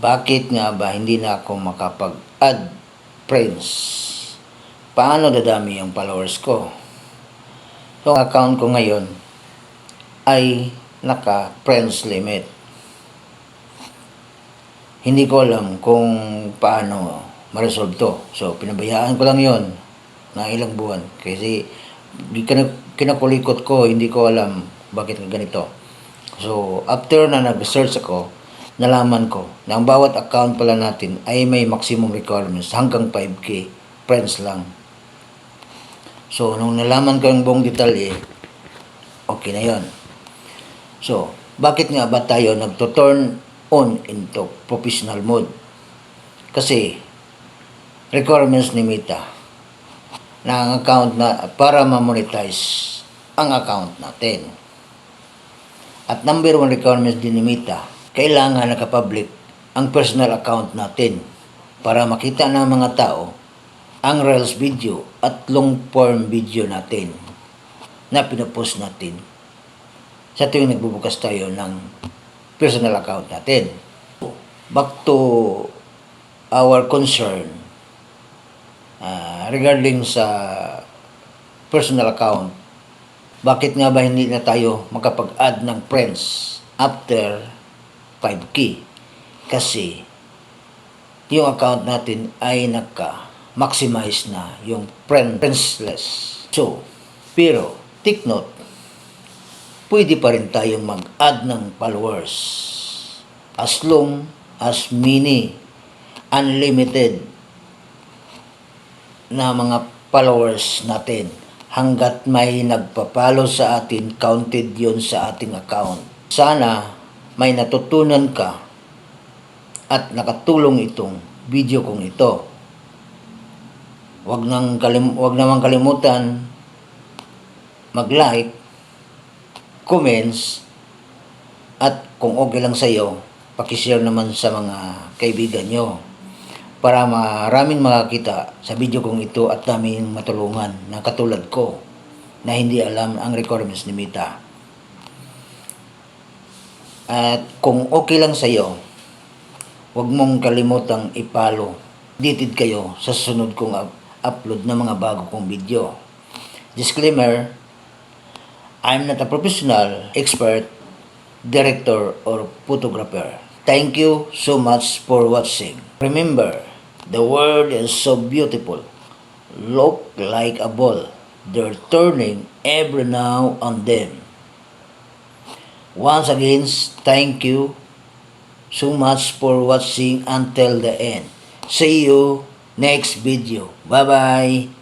Bakit nga ba hindi na ako makapag-add friends? Paano dadami yung followers ko? So, ang account ko ngayon ay naka-friends limit. Hindi ko alam kung paano ma-resolve to. So, pinabayaan ko lang yon na ilang buwan. Kasi kinakulikot ko, hindi ko alam bakit ganito. So, after na nag-search ako, nalaman ko na ang bawat account pala natin ay may maximum requirements hanggang 5K friends lang. So, nung nalaman ko yung buong detalye, okay na yon. So, bakit nga ba tayo nagto-turn on into professional mode? Kasi, requirements ni Meta na ang account na para ma-monetize ang account natin. At number one requirements din ni Meta, kailangan nakapublic ang personal account natin para makita ng mga tao ang Reels video at long form video natin na pinopost natin sa tuwing nagbubukas tayo ng personal account natin. Back to our concern ah, regarding sa personal account, bakit nga ba hindi na tayo makapag-add ng friends after 5K? Kasi yung account natin ay nagka-maximize na yung friend friendsless. So, pero, take note, pwede pa rin tayong mag-add ng followers as long as many unlimited na mga followers natin hanggat may nagpapalo sa atin, counted yon sa ating account. Sana may natutunan ka at nakatulong itong video kong ito. Huwag nang kalim wag naman kalimutan mag-like, comments, at kung okay lang sa iyo, pakishare naman sa mga kaibigan nyo para maraming makakita sa video kong ito at daming matulungan na katulad ko na hindi alam ang requirements ni Mita. At kung okay lang sa iyo, huwag mong kalimutang ipalo. Updated kayo sa sunod kong up- upload ng mga bago kong video. Disclaimer, I'm not a professional, expert, director, or photographer. Thank you so much for watching. Remember, the world is so beautiful. Look like a ball. They're turning every now and then. Once again, thank you so much for watching until the end. See you next video. Bye-bye.